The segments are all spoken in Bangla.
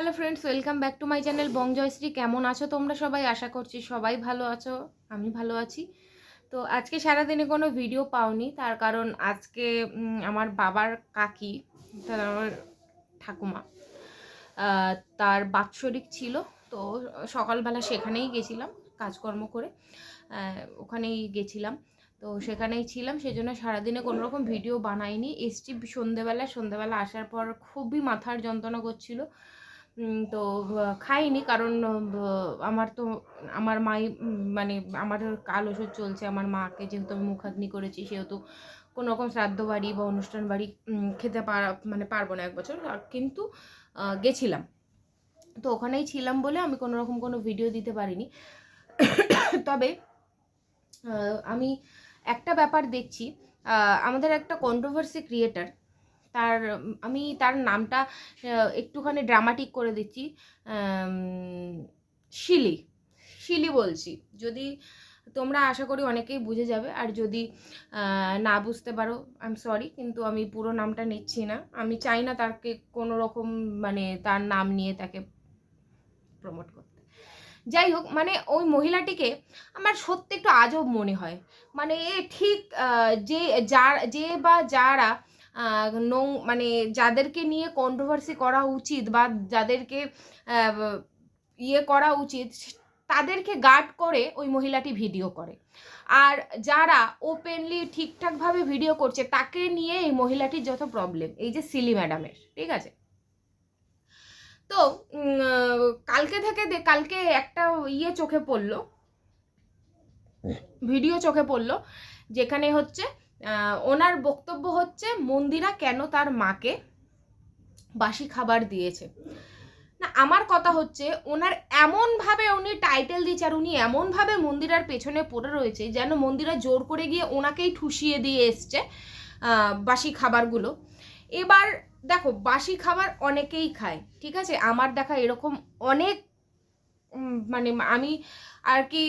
Hello friends welcome back to my channel Bong Joyshree কেমন আছো তোমরা সবাই? আশা করছি সবাই ভালো আছো, আমি ভালো আছি। তো আজকে সারাদিনে কোনো ভিডিও পাওনি, তার কারণ আজকে আমার বাবার কাকি, তার আমার ঠাকুমা তার বাৎসরিক ছিল, তো সকালবেলা সেখানেই গেছিলাম কাজকর্ম করে ওখানেই গেছিলাম। তো সেখানেই ছিলাম সেই জন্য সারাদিনে কোনো রকম ভিডিও বানাইনি। এসছি সন্ধেবেলা সন্ধেবেলা আসার পর খুবই মাথার যন্ত্রণা করছিল। তো খাইনি কারণ আমার তো, আমার মাই মানে আমার কাল ওষুধ চলছে, আমার মাকে যেহেতু আমি মুখাগ্নি করেছি, সেহেতু কোনো রকম শ্রাদ্ধ বাড়ি বা অনুষ্ঠান বাড়ি খেতে পারা মানে পারব না এক বছর কিন্তু গেছিলাম। তো ওখানেই ছিলাম বলে আমি কোনো রকম কোনো ভিডিও দিতে পারিনি। তবে আমি একটা ব্যাপার দেখছি আমাদের একটা কন্ট্রোভার্সি ক্রিয়েটার তার আমি তার নামটা একটুখানি ড্রামাটিক করে দিচ্ছি। শিলি শিলি বলছি। যদি তোমরা আশা করি অনেকেই বুঝে যাবে, আর যদি না বুঝতে পারো আই এম সরি কিন্তু আমি পুরো নামটা নিচ্ছি না। আমি চাই না তাকে কোনো রকম মানে তার নাম নিয়ে তাকে প্রমোট করতে। যাই হোক মানে ওই মহিলাটিকে আমার সত্যি একটু আজব মনে হয়। মানে এ ঠিক যে যার, যে বা যারা নৌ মানে যাদেরকে নিয়ে কন্ট্রোভার্সি করা উচিত বা যাদেরকে ইয়ে করা উচিত তাদেরকে গার্ড করে ওই মহিলাটি ভিডিও করে। আর যারা ওপেনলি ঠিকঠাকভাবে ভিডিও করছে তাকে নিয়ে এই মহিলাটির যত প্রবলেম এই যে সিলি ম্যাডামের ঠিক আছে? তো কালকে থেকে কালকে একটা ইয়ে চোখে পড়ল ভিডিও চোখে পড়ল যেখানে হচ্ছে ওনার বক্তব্য হচ্ছে, মন্দিরা কেন তার মাকে বাসি খাবার দিয়েছে? না, আমার কথা হচ্ছে, ওনার এমনভাবে উনি টাইটেল দিয়েছে আর উনি এমনভাবে মন্দিরার পেছনে পড়ে রয়েছে যেন মন্দিরা জোর করে গিয়ে ওনাকেই ঠুসিয়ে দিয়ে এসছে বাসি খাবারগুলো। এবার দেখো, বাসি খাবার অনেকেই খায়, ঠিক আছে? আমার দেখা এরকম অনেক মানে আমি আর কি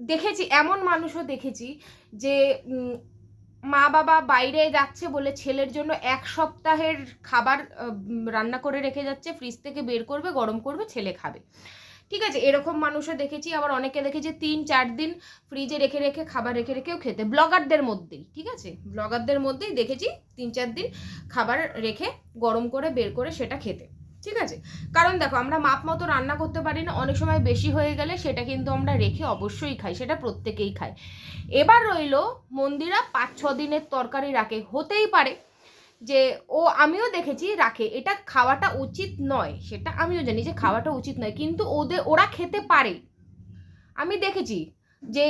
দেখেছি, এমন মানুষও দেখেছি যে মা বাবা বাইরে যাচ্ছে বলে ছেলের জন্য এক সপ্তাহের খাবার রান্না করে রেখে যাচ্ছে ফ্রিজ থেকে বের করবে, গরম করবে, ছেলে খাবে। ঠিক আছে, এরকম মানুষও দেখেছি, আবার অনেকে দেখেছি তিন চার দিন ফ্রিজে রেখে রেখে খাবার রেখে রেখেও খেতে ব্লগারদের মধ্যেই, ঠিক আছে? ব্লগারদের মধ্যেই দেখেছি তিন চার দিন খাবার রেখে গরম করে বের করে সেটা খেতে। ঠিক আছে? কারণ দেখো, আমরা মাপ মতো রান্না করতে পারি না, অনেক সময় বেশি হয়ে গেলে সেটা কিন্তু আমরা রেখে অবশ্যই খাই, সেটা প্রত্যেকেই খায়। এবার রইল মন্দিরা পাঁচ, ছ দিনের তরকারি রাখে, হতেই পারে যে ও, আমিও দেখেছি রাখে, এটা খাওয়াটা উচিত নয়, সেটা আমিও জানি যে খাওয়াটা উচিত নয়, কিন্তু ওদের ওরা খেতে পারে। আমি দেখেছি যে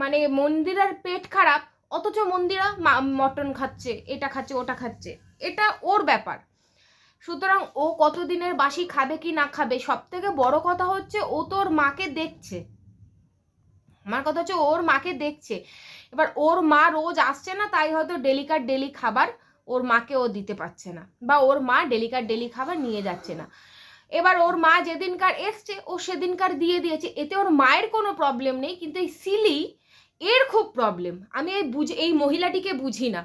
মানে মন্দিরার পেট খারাপ, অথচ মন্দিরা মটন খাচ্ছে, এটা খাচ্ছে, ওটা খাচ্ছে, এটা ওর ব্যাপার। সুতরাং ও কতদিনের বাসি খাবে কি না খাবে? সব থেকে বড় কথা হচ্ছে ও তোর মাকে দেখছে। আমার কথা হচ্ছে ওর মাকে দেখছে। এবার ওর মা রোজ আসছে না, তাই হয়তো ডেলিকার ডেলি খাবার ওর মাকে ও দিতে পারছে না বা ওর মা ডেলিকার ডেলি খাবার নিয়ে যাচ্ছে না। এবার ওর মা যেদিনকার এসছে, ও সেদিনকার দিয়ে দিয়েছে। এতে ওর মায়ের কোনো প্রবলেম নেই, কিন্তু এই সিলি, এর খুব প্রবলেম আমি এই বুঝ, এই মহিলাটিকে বুঝি না।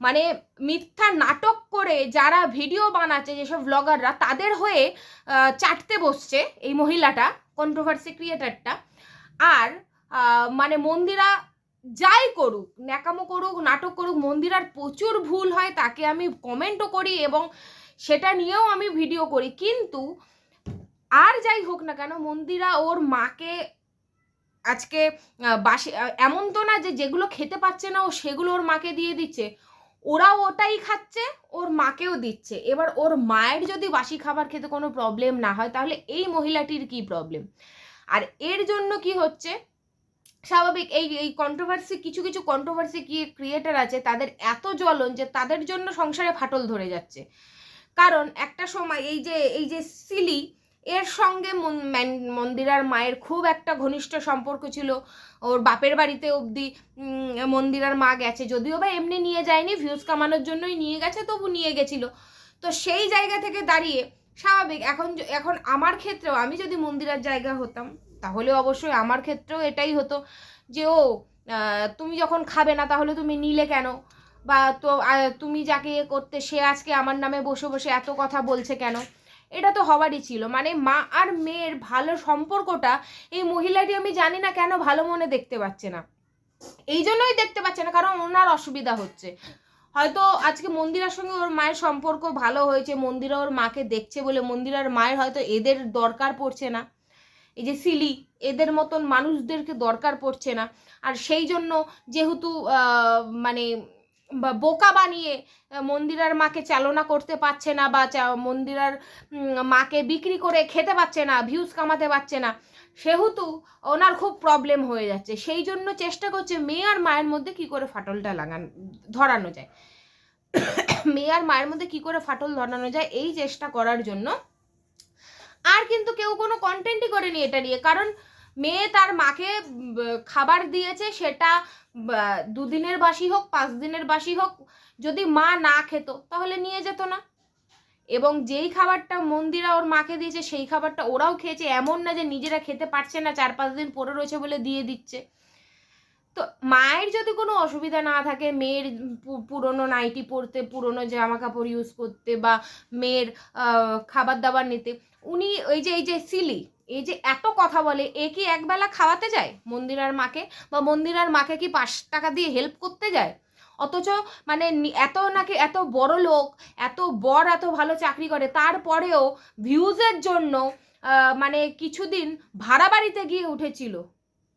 মানে মিথ্যা নাটক করে যারা ভিডিও বানাচ্ছে, যেসব ব্লগাররা তাদের হয়ে চাটতে বসছে এই মহিলাটা কন্ট্রোভার্সি ক্রিয়েটারটা আর মানে মন্দিরা যাই করুক, ন্যাকামো করুক, নাটক করুক, মন্দিরার প্রচুর ভুল হয়, তাকে আমি কমেন্টও করি এবং সেটা নিয়েও আমি ভিডিও করি। কিন্তু আর যাই হোক না কেন, মন্দিরা ওর মাকে আজকে বাসে এমন তো না যে যেগুলো খেতে পাচ্ছে না, ও সেগুলো ওর মাকে দিয়ে দিচ্ছে। ওরাও ওটাই খাচ্ছে, ওর মাকেও দিচ্ছে। এবার ওর মায়ের যদি বাসি খাবার খেতে কোনো প্রবলেম না হয়, তাহলে এই মহিলাটির কি প্রবলেম আর এর জন্য কি হচ্ছে? স্বাভাবিক এই এই কন্ট্রোভার্সি কিছু কিছু কন্ট্রোভার্সি কি ক্রিয়েটার আছে, তাদের এত জ্বলন যে তাদের জন্য সংসারে ফাটল ধরে যাচ্ছে। কারণ একটা সময় এই যে এই যে সিলি এর সঙ্গে মন- মন্দিরার মায়ের খুব একটা ঘনিষ্ঠ সম্পর্ক ছিল। ওর বাপের বাড়িতে অবধি মন্দিরার মা গেছে। যদিও বা এমনি নিয়ে যায়নি, ভিউজ কামানোর জন্যই নিয়ে গেছে, তবু নিয়ে গেছিল। তো সেই জায়গা থেকে দাঁড়িয়ে স্বাভাবিক, এখন এখন আমার ক্ষেত্রেও আমি যদি মন্দিরার জায়গা হতাম, তাহলে অবশ্যই আমার ক্ষেত্রেও এটাই হতো যে, ও তুমি যখন খাবে না, তাহলে তুমি নিলে কেন? বা তো তুমি যাকে করতে, সে আজকে আমার নামে বসে বসে এত কথা বলছে কেন? এটা তো হওয়ারই ছিল। মানে মা আর মেয়ের ভালো সম্পর্কটা এই মহিলাটি আমি জানি না কেন ভালো মনে দেখতে পাচ্ছে না। এই জন্যই দেখতে পাচ্ছে না, কারণ ওনার অসুবিধা হচ্ছে। হয়তো আজকে মন্দিরার সঙ্গে ওর মায়ের সম্পর্ক ভালো হয়েছে, মন্দিরা ওর মাকে দেখছে বলে মন্দিরার মায়ের হয়তো এদের দরকার পড়ছে না। এই যে সিলি, এদের মতন মানুষদেরকে দরকার পড়ছে না। আর সেই জন্য যেহেতু মানে বোকা বানিয়ে মন্দিরার মাকে চালনা করতে পারছে না বা মন্দিরার মাকে বিক্রি করে খেতে পারছে না ভিউজ কামাতে পারছে না, সেহেতু ওনার খুব প্রবলেম হয়ে যাচ্ছে। সেই জন্য চেষ্টা করছে মেয়ে আর মায়ের মধ্যে কি করে ফাটলটা লাগান, ধরানো যায়। মেয়ে আর মায়ের মধ্যে কি করে ফাটল ধরানো যায়, এই চেষ্টা করার জন্য আর কিন্তু কেউ কোনো কন্টেন্টই করেনি এটা নিয়ে। কারণ মেয়ে তার মাকে খাবার দিয়েছে, সেটা দুদিনের বাসি হোক পাঁচ দিনের বাসি হোক, যদি মা না খেত, তাহলে নিয়ে যেত না। এবং যেই খাবারটা মন্দিরা ওর মাকে দিয়েছে, সেই খাবারটা ওরাও খেয়েছে, এমন না যে নিজেরা খেতে পারছে না, চার পাঁচ দিন পরে রয়েছে বলে দিয়ে দিচ্ছে। তো মায়ের যদি কোনো অসুবিধা না থাকে, মেয়ের পুরনো নাইটি পরতে, পুরনো জামা কাপড় ইউজ করতে বা মেয়ের খাবার দাবার নিতে, উনি ওই যে, এই যে সিলি এই যে এত কথা বলে, এ কি একবেলা খাওয়াতে যায় মন্দিরার মাকে? বা মন্দিরার মাকে কি পাঁচ টাকা দিয়ে হেল্প করতে যায়? অথচ মানে এত নাকি এত বড় লোক, এত বর এত ভালো চাকরি করে, তারপরেও ভিউজের জন্য মানে কিছুদিন ভাড়া বাড়িতে গিয়ে উঠেছিল।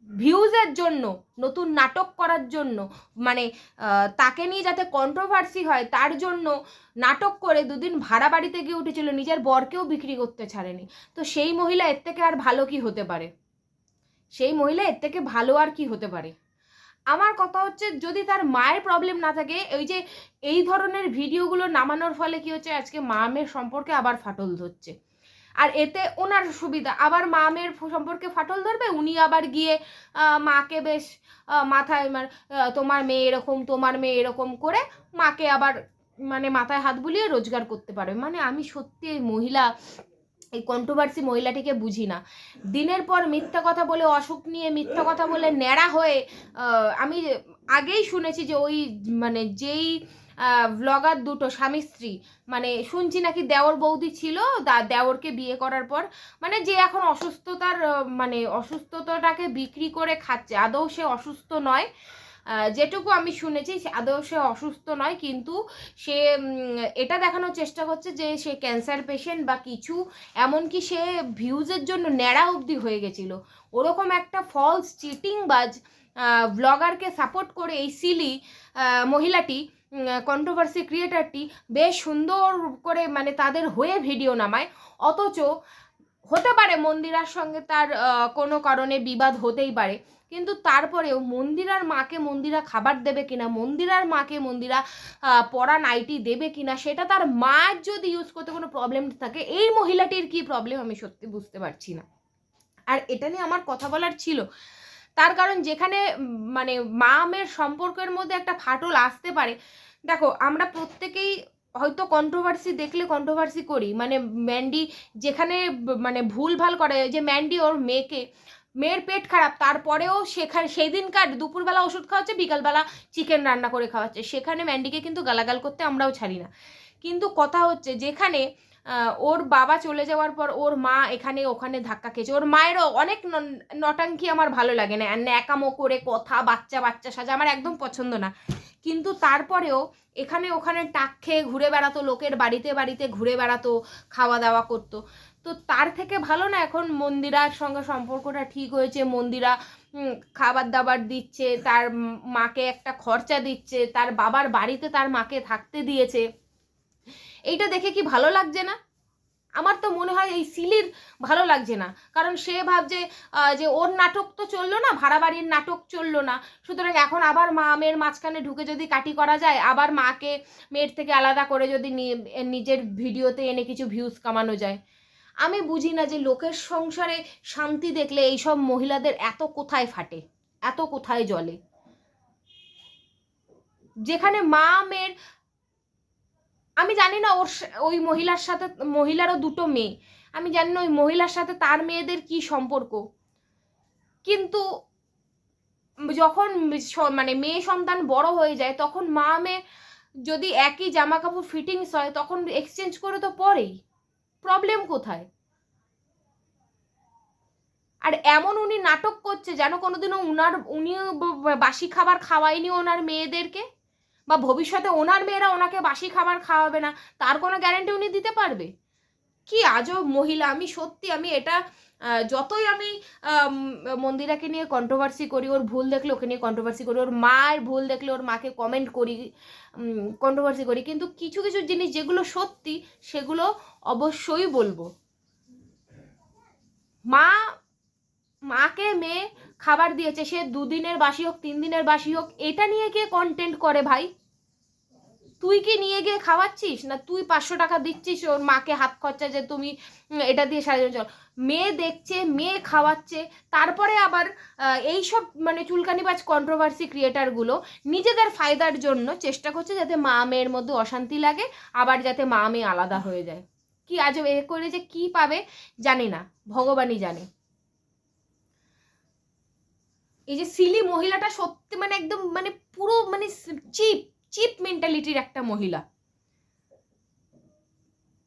ভিউজের জন্য, নতুন নাটক করার জন্য মানে তাকে নিয়ে যাতে কন্ট্রোভার্সি হয়, তার জন্য নাটক করে দুদিন ভাড়া বাড়িতে গিয়ে উঠেছিল, নিজের বরকেও বিক্রি করতে ছাড়েনি। তো সেই মহিলা এর থেকে আর ভালো কি হতে পারে? সেই মহিলা এর থেকে ভালো আর কি হতে পারে? আমার কথা হচ্ছে, যদি তার মায়ের প্রবলেম না থাকে ওই যে, এই ধরনের ভিডিওগুলো নামানোর ফলে কি হচ্ছে, আজকে মা মেয়ের সম্পর্কে আবার ফাটল ধরছে। আর এতে ওনার সুবিধা। আবার মা মেয়ের সম্পর্কে ফাটল ধরবে উনি আবার গিয়ে মাকে বেশ মাথায় আহ, তোমার মেয়ে এরকম তোমার মেয়ে এরকম করে মাকে আবার মানে মাথায় হাত বুলিয়ে রোজগার করতে পারবে। মানে আমি সত্যি মহিলা এই কন্ট্রোভার্সি মহিলাটিকে বুঝি না। দিনের পর মিথ্যা কথা বলে অসুখ নিয়ে মিথ্যা কথা বলে ন্যাড়া হয়ে আমি আগেই শুনেছি যে ওই মানে যেই ব্লগার দুটো, স্বামী, স্ত্রী। মানে শুনছি নাকি দেওর বৌদি ছিল দেওরকে বিয়ে করার পর মানে যে এখন অসুস্থতার মানে অসুস্থতাটাকে বিক্রি করে খাচ্ছে, আদৌ সে অসুস্থ নয়। যেটুকু আমি শুনেছি আদৌ সে অসুস্থ নয়, কিন্তু সে এটা দেখানোর চেষ্টা করছে যে সে ক্যান্সার পেশেন্ট বা কিছু, এমনকি সে ভিউজের জন্য ন্যাড়া অবধি হয়ে গেছিল। ওরকম একটা ফলস চিটিংবাজ ব্লগারকে সাপোর্ট করে এই সিলি মহিলাটি কন্ট্রোভার্সি ক্রিয়েটারটি বেশ সুন্দর করে মানে তাদের হয়ে ভিডিও নামায়। অথচ হতে পারে মন্দিরার সঙ্গে তার কোনো কারণে বিবাদ হতেই পারে। কিন্তু তারপরেও মন্দিরার মাকে মন্দিরা খাবার দেবে কিনা, মন্দিরার মাকে মন্দিরা পরা নাইটি দেবে কিনা, সেটা তার মার যদি ইউজ করতে কোনো প্রবলেম থাকে, এই মহিলাটির কি প্রবলেম আমি সত্যি বুঝতে পারছি না। আর এটা নিয়ে আমার কথা বলার ছিল। তার কারণ যেখানে মানে মা মেয়ের সম্পর্কের মধ্যে একটা ফাটল আসতে পারে। দেখো, আমরা প্রত্যেকেই হয়তো কন্ট্রোভার্সি দেখলে কন্ট্রোভার্সি করি। মানে ম্যান্ডি যেখানে মানে ভুল ভালো করে, যে ম্যান্ডি ওর মেয়েকে, মেয়ের পেট খারাপ, তারপরেও সেখানে সেই দিনকার দুপুরবেলা ওষুধ খাওয়াচ্ছে, বিকালবেলা চিকেন রান্না করে খাওয়াচ্ছে। সেখানে ম্যান্ডিকে কিন্তু গালাগাল করতে আমরাও ছাড়ি না। কিন্তু কথা হচ্ছে, যেখানে ওর বাবা চলে যাওয়ার পর ওর মা এখানে, ওখানে ধাক্কা খেয়েছে। ওর মায়েরও অনেক নটাঙ্কি আমার ভালো লাগে না। ন্যাকামো করে কথা, বাচ্চা বাচ্চা সাজা আমার একদম পছন্দ না। কিন্তু তারপরেও এখানে, ওখানে টাক খেয়ে ঘুরে বেড়াতো, লোকের বাড়িতে বাড়িতে ঘুরে বেড়াতো, খাওয়া দাওয়া করতো। তো তার থেকে ভালো না এখন মন্দিরার সঙ্গে সম্পর্কটা ঠিক হয়েছে। মন্দিরা খাবার দাবার দিচ্ছে, তার মাকে একটা খরচা দিচ্ছে, তার বাবার বাড়িতে তার মাকে থাকতে দিয়েছে। এইটা দেখে কি ভালো লাগছে না? আমার তো মনে হয় এই সিলির ভালো লাগছে না। কারণ সে ভাবছে যে ওর নাটক তো চলল না ভাড়া বাড়ির নাটক চলল না। সুতরাং এখন আবার মা মেয়ের মাঝখানে ঢুকে যদি কাটি করা যায়, আবার মাকে মেয়ের থেকে আলাদা করে যদি নিজের ভিডিওতে এনে কিছু ভিউজ কামানো যায়। আমি বুঝি না যে লোকের সংসারে শান্তি দেখলে এইসব মহিলাদের এত কোথায় ফাটে, এত কোথায় জ্বলে। যেখানে মা মেয়ের আমি জানি না ওর ওই মহিলার সাথে, মহিলারও দুটো মেয়ে। আমি জানি না ওই মহিলার সাথে তার মেয়েদের কি সম্পর্ক। কিন্তু যখন মানে মেয়ে সন্তান বড় হয়ে যায়, তখন মা মেয়ে যদি একই জামা কাপড় ফিটিংস হয়, তখন এক্সচেঞ্জ করে তো পরেই। প্রবলেম কোথায়? আর এমন উনি নাটক করছে, যেন কোনোদিনও উনার উনি বাসি খাবার খাওয়ায়নি ওনার মেয়েদেরকে। বা ভবিষ্যতে ওনার মেয়েরা ওনাকে বাসি খাবার খাওয়াবে না, তার কোনো গ্যারেন্টি উনি দিতে পারবে? কি আজব মহিলা, আমি সত্যি, আমি এটা যতই আমি মন্দিরাকে নিয়ে কন্ট্রোভার্সি করি, ওর ভুল দেখলে ওকে নিয়ে কন্ট্রোভার্সি করি, ওর মায়ের ভুল দেখলে ওর মাকে কমেন্ট করি কন্ট্রোভার্সি করি, কিন্তু কিছু কিছু জিনিস যেগুলো সত্যি, সেগুলো অবশ্যই বলব। মা মাকে মেয়ে খাবার দিয়েছে। সে দুদিনের বাসি হোক তিন দিনের বাসি হোক এটা নিয়ে কে কন্টেন্ট করে ভাই? তুই কি নিয়ে গিয়ে খাওয়াচ্ছিস? না তুই পাঁচশো টাকা দিচ্ছিস ওর মাকে হাত খরচা যে তুমি এটা দিয়ে সারা চল। মেয়ে দেখছে মেয়ে খাওয়াচ্ছে তারপরে আবার আহ, এইসব মানে চুলকানিবাজ কন্ট্রোভার্সি ক্রিয়েটারগুলো নিজেদের ফায়দার জন্য চেষ্টা করছে যাতে মা মেয়ের মধ্যে অশান্তি লাগে আবার যাতে মা মেয়ে আলাদা হয়ে যায়। কি আজ এ করে যে কি পাবে জানি না ভগবানই জানে। এই যে সিলি মহিলাটা সত্যি মানে একদম মানে পুরো মানে চিপ চিপ মেন্টালিটির একটা মহিলা।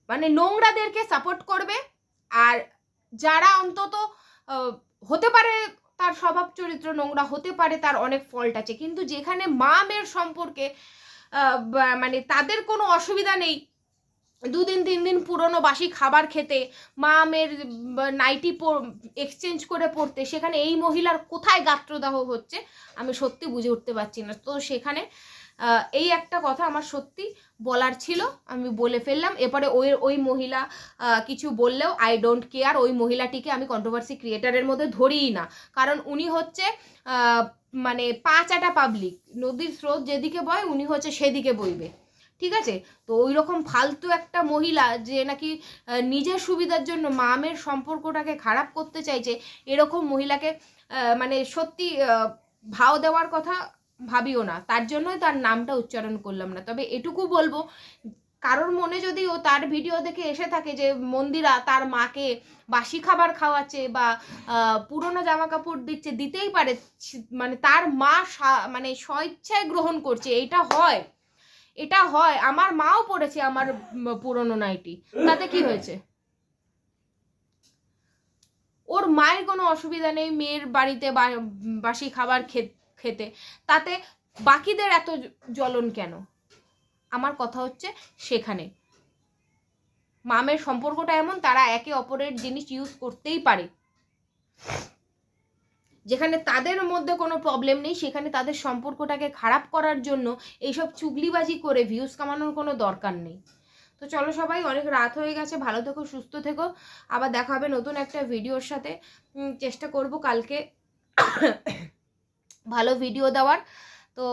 মানে নোংরাদেরকে সাপোর্ট করবে আর যারা অন্তত হতে পারে তার স্বভাব চরিত্র নোংরা, হতে পারে তার অনেক ফল্ট আছে। কিন্তু যেখানে মা মেয়ের সম্পর্কে মানে তাদের কোনো অসুবিধা নেই দুদিন, তিন দিন পুরনো বাসি খাবার খেতে, মা মেয়ের নাইটি এক্সচেঞ্জ করে পড়তে, সেখানে এই মহিলার কোথায় গাত্রদাহ হচ্ছে, আমি সত্যি বুঝে উঠতে পারছি না। তো সেখানে এই একটা কথা আমার সত্যি বলার ছিল, আমি বলে ফেললাম। এরপরে ওই ওই মহিলা কিছু বললেও আই ডোন্ট কেয়ার ওই মহিলাটিকে আমি কন্ট্রোভার্সি ক্রিয়েটারের মধ্যে ধরিই না। কারণ উনি হচ্ছে মানে পাঁচাটা পাবলিক নদীর স্রোত যেদিকে বয়, উনি হচ্ছে সেদিকে বইবে। ঠিক আছে? তো ওই রকম ফালতু একটা মহিলা যে নাকি নিজের সুবিধার জন্য মামের সম্পর্কটাকে খারাপ করতে চাইছে, এরকম মহিলাকে মানে সত্যি ভাও দেওয়ার কথা ভাবিও না। তার জন্যই তার নামটা উচ্চারণ করলাম না। তবে এটুকু বলব, কারোর মনে যদি ও তার ভিডিও দেখে এসে থাকে যে মন্দিরা তার মাকে বাসি খাবার খাওয়াচ্ছে বা পুরনো জামা কাপড় দিচ্ছে, দিতেই পারে মানে তার মা মানে স্বইচ্ছায় গ্রহণ করছে এটা হয়। এটা হয়। আমার মাও পড়েছে আমার পুরনো নাইটি। তাতে কি হয়েছে? ওর মায়ের কোনো অসুবিধা নেই, মেয়ের বাড়িতে বাসি খাবার খেতে। তাতে বাকিদের এত জ্বলন কেন? আমার কথা হচ্ছে সেখানে। মামের সম্পর্কটা এমন, তারা একে অপরের জিনিস ইউজ করতেই পারে। যেখানে তাদের মধ্যে কোনো প্রবলেম নেই, সেখানে তাদের সম্পর্কটাকে খারাপ করার জন্য এইসব চুগলিবাজি করে ভিউজ কামানোর কোনো দরকার নেই। তো চলো সবাই, অনেক রাত হয়ে গেছে, ভালো থেকো, সুস্থ থেকো। আবার দেখা হবে নতুন একটা ভিডিওর সাথে। চেষ্টা করব কালকে ভালো ভিডিও দেওয়ার। তো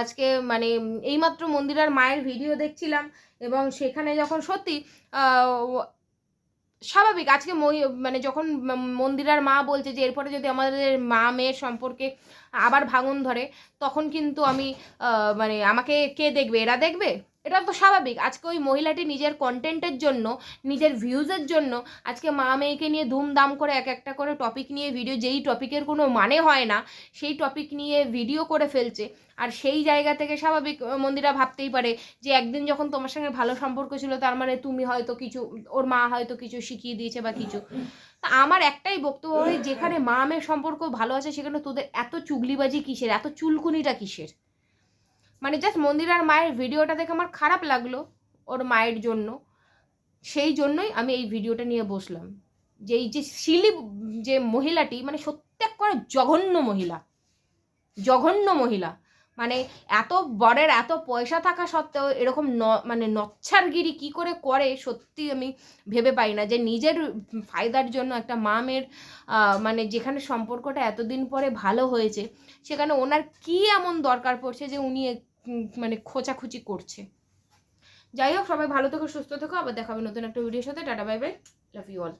আজকে মানে এইমাত্র মন্দিরার মায়ের ভিডিও দেখছিলাম এবং সেখানে যখন সত্যি স্বাভাবিক। আজকে মানে যখন মন্দিরার মা বলছে যে, এরপরে যদি আমাদের মা মেয়ের সম্পর্কে আবার ভাঙন ধরে, তখন কিন্তু আমি মানে আমাকে কে দেখবে? এরা দেখবে? এটা তো স্বাভাবিক। আজকে ওই মহিলাটি নিজের কন্টেন্টের জন্য, নিজের ভিউজের জন্য, আজকে মা মেয়েকে নিয়ে ধুমধাম করে এক একটা করে টপিক নিয়ে ভিডিও যেই টপিকের কোনো মানে হয় না, সেই টপিক নিয়ে ভিডিও করে ফেলছে। আর সেই জায়গা থেকে স্বাভাবিক মন্দিরা ভাবতেই পারে যে একদিন যখন তোমার সঙ্গে ভালো সম্পর্ক ছিল, তার মানে তুমি হয়তো কিছু, ওর মা হয়তো কিছু শিখিয়ে দিয়েছে বা কিছু। তা আমার একটাই বক্তব্য হয়, যেখানে মা মেয়ের সম্পর্ক ভালো আছে, সেখানে তোদের এত চুগলিবাজি কিসের? এত চুলকুনিটা কিসের? মানে জাস্ট মন্দির আর মায়ের ভিডিওটা দেখে আমার খারাপ লাগল ওর মায়ের জন্য। সেই জন্যই আমি এই ভিডিওটা নিয়ে বসলাম। যে এই যে শিলি যে মহিলাটি মানে সত্যি করে জঘন্য মহিলা। জঘন্য মহিলা। মানে এত বরের এত পয়সা থাকা সত্ত্বেও এরকম ন মানে নচ্ছারগিরি কি করে করে সত্যি আমি ভেবে পাই না যে নিজের ফায়দার জন্য একটা মামের মানে যেখানে সম্পর্কটা এতদিন পরে ভালো হয়েছে, সেখানে ওনার কি এমন দরকার পড়ছে যে উনি মানে খোঁচাখুচি করছে। যাই হোক, সবাই ভালো থেকো, সুস্থ থেকো। আবার দেখাবে নতুন একটা ভিডিওর সাথে। Tata, bye bye. Love you all